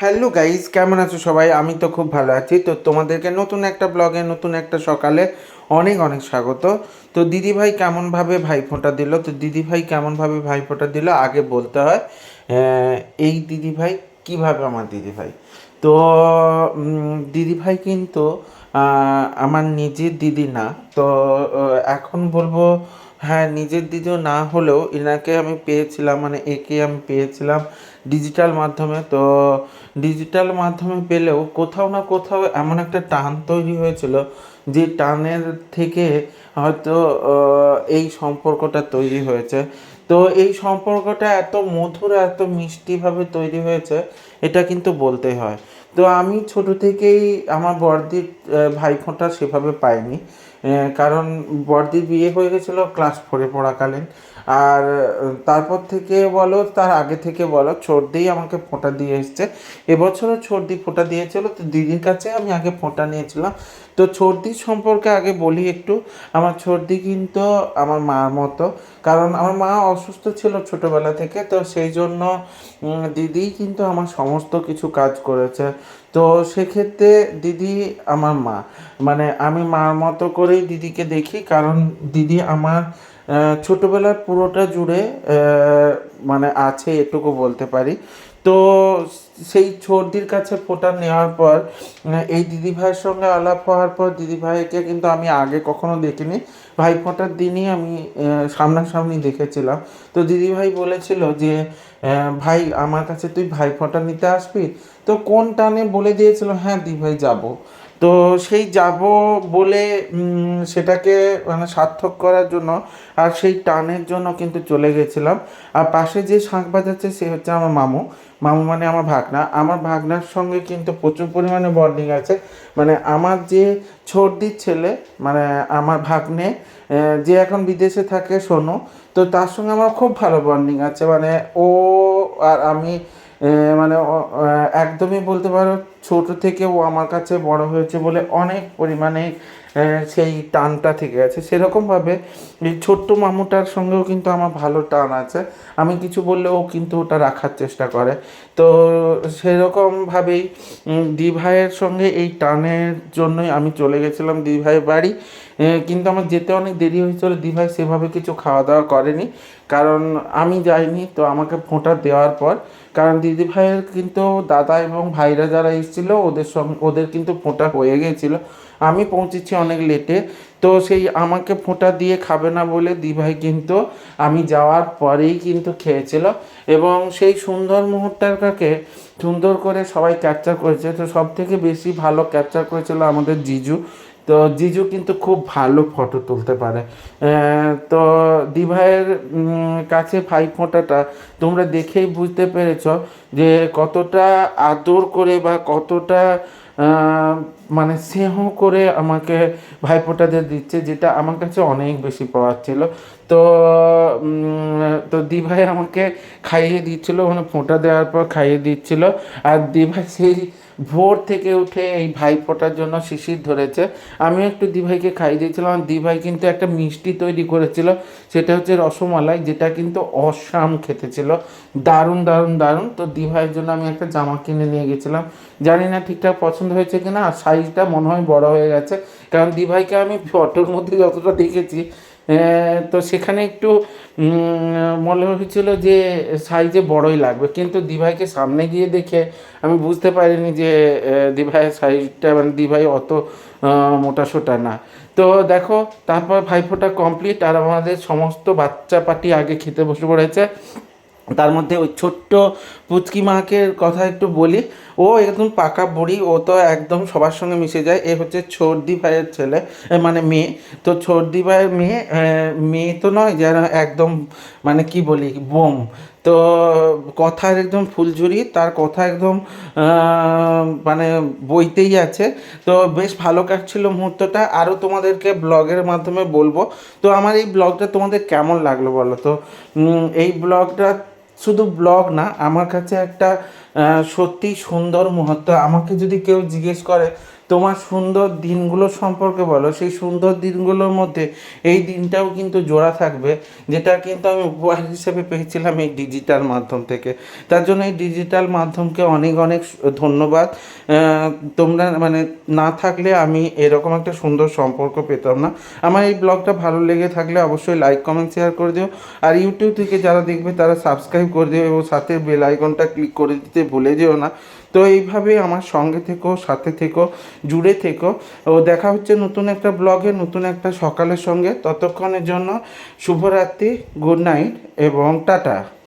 Hello guys কেমন আছো সবাই? আমি তো খুব ভালো আছি। তো তোমাদেরকে নতুন একটা ব্লগে, নতুন একটা সকালে অনেক অনেক স্বাগত। তো দিদিভাই কেমনভাবে ভাইফোঁটা দিল? তো দিদিভাই কেমনভাবে ভাইফোঁটা দিল? আগে বলতে হয় এই দিদিভাই কীভাবে আমার দিদিভাই? তো দিদি দিদিভাই কিন্তু আমার নিজের দিদি না। তো এখন বলব হ্যাঁ নিজের দিদিও না হলেও এনাকে আমি পেয়েছিলাম মানে একে আমি পেয়েছিলাম ডিজিটাল মাধ্যমে। তো ডিজিটাল মাধ্যমে পেলেও কোথাও না কোথাও এমন একটা টান তৈরি হয়েছিল, যে টানের থেকে হয়তো এই সম্পর্কটা তৈরি হয়েছে। তো এই সম্পর্কটা এত মধুর, এত মিষ্টিভাবে তৈরি হয়েছে, এটা কিন্তু বলতে হয়। তো আমি ছোট থেকেই আমার বড়দির ভাইফোঁটা সেভাবে পাইনি কারণ বড়দির বিয়ে হয়ে গেছিল ক্লাস ফোরে পড়াকালীন। আর তারপর থেকে বলো, তার আগে থেকে বলো ছোটদিই আমাকে ফোঁটা দিয়ে এসছে। এবছরও ছোটদি ফোঁটা দিয়েছিল, তো দিদির কাছে আমি আগে ফোঁটা নিয়েছিলাম। তো ছোটদির সম্পর্কে আগে বলি একটু, আমার ছোটদি কিন্তু আমার মার মতো। কারণ আমার মা অসুস্থ ছিল ছোটবেলা থেকে, তো সেই জন্য দিদি কিন্তু আমার সমস্ত কিছু কাজ করেছে। তো সেক্ষেত্রে দিদি আমার মা। মানে আমি মার মতো করেই দিদিকে দেখি, কারণ দিদি আমার ছোটবেলার পুরোটা জুড়ে মানে আছে এটুকু বলতে পারি। তো সেই সর্দির কাছে ফোটা নেওয়ার পর, এই দিদিভাইয়ের সঙ্গে আলাপ হওয়ার পর দিদিভাইকে কিন্তু আমি আগে কখনো দেখিনি। ভাই ফোটার দিনই আমি সামনাসামনি দেখেছিলাম। তো দিদিভাই বলেছিল যে ভাই, আমার কাছে তুই ভাই ফোটা নিতে আসবি? তো কোন টানে বলে দিয়েছিল হ্যাঁ দিদিভাই যাব। তো সেই যাব বলে সেটাকে মানে সার্থক করার জন্য আর সেই টানের জন্য কিন্তু চলে গেছিলাম। আর পাশে যে শাঁখ বাজাচ্ছে সে হচ্ছে আমার মামু। মামু মানে আমার ভাগনা। আমার ভাগনার সঙ্গে কিন্তু প্রচুর পরিমাণে বন্ডিং আছে। মানে আমার যে ছোটদির ছেলে মানে আমার ভাগ্নে যে এখন বিদেশে থাকে সোনু, তো তার সঙ্গে আমার খুব ভালো বন্ডিং আছে। মানে ও আর আমি মানে একদমই বলতে পারো ছোট থেকে ও আমার কাছে বড় হয়েছে বলে অনেক পরিমাণে সেই টানটা থেকে গেছে। সেরকমভাবে এই ছোট্ট মামুটার সঙ্গেও কিন্তু আমার ভালো টান আছে। আমি কিছু বললে ও কিন্তু ওটা রাখার চেষ্টা করে। তো সেরকমভাবেই দিভাইয়ের সঙ্গে এই টানের জন্যই আমি চলে গেছিলাম দিভাইয়ের বাড়ি। কিন্তু আমার যেতে অনেক দেরি হয়েছিল, দিভাই সেভাবে কিছু খাওয়া দাওয়া করেনি। কারণ আমি যাইনি, তো আমাকে ফোঁটা দেওয়ার পর, কারণ দিদি ভাইয়ের কিন্তু দাদা এবং ভাইরা যারা এসেছিল ওদের সঙ্গে, ওদের কিন্তু ফোঁটা হয়ে গিয়েছিল। আমি পৌঁছেছি অনেক লেটে তো সেই আমাকে ফোঁটা দিয়ে খাবে না বলে দিভাই কিন্তু আমি যাওয়ার পরেই কিন্তু খেয়েছিল। এবং সেই সুন্দর মুহূর্তটাকে সুন্দর করে সবাই ক্যাপচার করেছে। তো সব থেকে বেশি ভালো ক্যাপচার করেছিল আমাদের জিজু। তো জিজু কিন্তু খুব ভালো ফটো তুলতে পারে। তো দিভাইয়ের কাছে ভাই ফোঁটাটা তোমরা দেখেই বুঝতে পেরেছ যে কতটা আদর করে বা কতটা মানে স্নেহ করে আমাকে ভাইফোঁটাদের দিচ্ছে, যেটা আমার কাছে অনেক বেশি পাওয়ার ছিল। তো তো দিভাই আমাকে খাইয়ে দিচ্ছিল মানে ফোঁটা দেওয়ার পর খাইয়ে দিচ্ছিল। আর দিভাই সেই ভোর থেকে উঠে এই ভাই ফোঁটার জন্য শিশির ধরেছে। আমি একটু দিভাইকে খাইয়ে দিয়েছিলাম। দিভাই কিন্তু একটা মিষ্টি তৈরি করেছিল। সেটা হচ্ছে রসমালাই, যেটা কিন্তু অসাম খেতে ছিল দারুণ দারুণ দারুণ। তো দিভাইয়ের জন্য আমি একটা জামা কিনে নিয়ে গেছিলাম। জানি না ঠিকঠাক পছন্দ হয়েছে কিনা। আর সাইজটা মনে হয় বড় হয়ে গেছে। কারণ দিভাইকে আমি ফটোর মধ্যে যতটা দেখেছি তো সেখানে একটু মনে হয়েছিল যে সাইজে বড়ই লাগবে। কিন্তু দিভাইকে সামনে গিয়ে দেখে আমি বুঝতে পারিনি যে দিভাইয়ের সাইজটা মানে দিভাই অত মোটা সোটা না। তো দেখো, তারপর ভাইফোঁটা কমপ্লিট আর আমাদের সমস্ত বাচ্চা পার্টি আগে খেতে বসে পড়েছে। তার মধ্যে ওই ছোট্ট পুচকি মাকে কথা একটু বলি। ও একদম পাকা বুড়ি, ও তো একদম সবার সঙ্গে মিশে যায়। এ হচ্ছে ছর্দি ভাইয়ের ছেলে মানে মেয়ে। তো ছর্দি ভাইয়ের মেয়ে মেয়ে তো নয় যেন একদম মানে কি বলি, বোম। তো কথার একদম ফুলঝুরি, তার কথা একদম মানে বইতেই আছে। তো বেশ ভালো কাটছিল মুহূর্তটা। আরও তোমাদেরকে ব্লগের মাধ্যমে বলব। তো আমার এই ব্লগটা তোমাদের কেমন লাগল বলো তো? এই ব্লগটা শুধু ব্লগ না, আমার কাছে একটা সত্যি সুন্দর মুহূর্ত। আমাকে যদি কেউ জিজ্ঞেস করে, তোমার সুন্দর দিনগুলো সম্পর্কে বলো? সেই সুন্দর দিনগুলোর মধ্যে এই দিনটাও কিন্তু জোড়া থাকবে, যেটা কিন্তু আমি উপহার হিসেবে পেয়েছিলাম এই ডিজিটাল মাধ্যম থেকে। তার জন্য এই ডিজিটাল মাধ্যমকে অনেক অনেক ধন্যবাদ। তোমরা মানে না থাকলে আমি এরকম একটা সুন্দর সম্পর্ক পেতাম না। আমার এই ব্লগটা ভালো লেগে থাকলে অবশ্যই লাইক কমেন্ট শেয়ার করে দিও। আর ইউটিউব থেকে যারা দেখবে, তারা সাবস্ক্রাইব করে দিও এবং সাথে বেল আইকনটা ক্লিক করে দিতে ভুলে যেও না। তো এইভাবে আমার সঙ্গে থেকো, সাথে থেকো, জুড়ে থেকো। ও দেখা হচ্ছে নতুন একটা ব্লগে নতুন একটা সকালের সঙ্গে। ততক্ষণের জন্য শুভরাত্রি গুড নাইট এবং টাটা।